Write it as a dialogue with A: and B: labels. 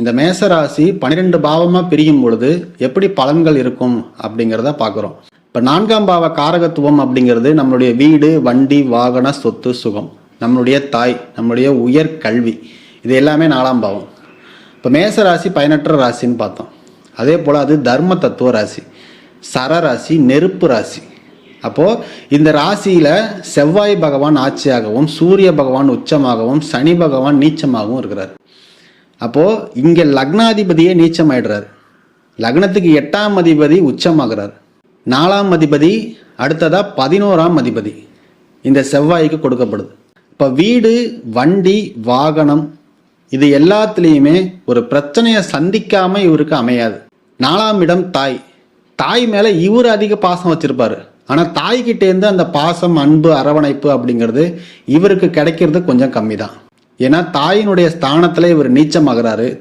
A: இந்த மேச ராசி பன்னிரெண்டு பாவமாக பிரியும் பொழுது எப்படி பலன்கள் இருக்கும் அப்படிங்கிறத பார்க்குறோம். இப்போ நான்காம் பாவ காரகத்துவம் அப்படிங்கிறது நம்மளுடைய வீடு வண்டி வாகன சொத்து சுகம். நம்மளுடைய தாய் நம்மளுடைய உயர் கல்வி. இது எல்லாமே நாலாம் பாவம். இப்போ மேச ராசி பயனற்ற ராசின்னு பார்த்தோம். அதே போல் அது தர்ம தத்துவ ராசி சர ராசி நெருப்பு ராசி. அப்போது இந்த ராசியில் செவ்வாய் பகவான் ஆட்சியாகவும் சூரிய பகவான் உச்சமாகவும் சனி பகவான் நீச்சமாகவும் இருக்கிறார். அப்போது இங்கே லக்னாதிபதியே நீச்சம் ஆயிடுறார் லக்னத்துக்கு எட்டாம் அதிபதி உச்சமாகிறார். நாலாம் அதிபதி அடுத்ததா பதினோராம் அதிபதி. இந்த செவ்வாய்க்கு கொடுக்கப்படுது. இப்போ வீடு வண்டி வாகனம் இது எல்லாத்துலேயுமே ஒரு பிரச்சனையை சந்திக்காம இவருக்கு அமையாது. நாலாம் இடம் தாய். தாய் மேலே இவர் அதிக பாசம் வச்சிருப்பாரு. ஆனால் தாய்கிட்டேருந்து அந்த பாசம் அன்பு அரவணைப்பு அப்படிங்கிறது இவருக்கு கிடைக்கிறது கொஞ்சம் கம்மி தான் ஏன்னா தாயினுடைய ஸ்தானத்தில் இவர் நீச்சமாகிறாரு.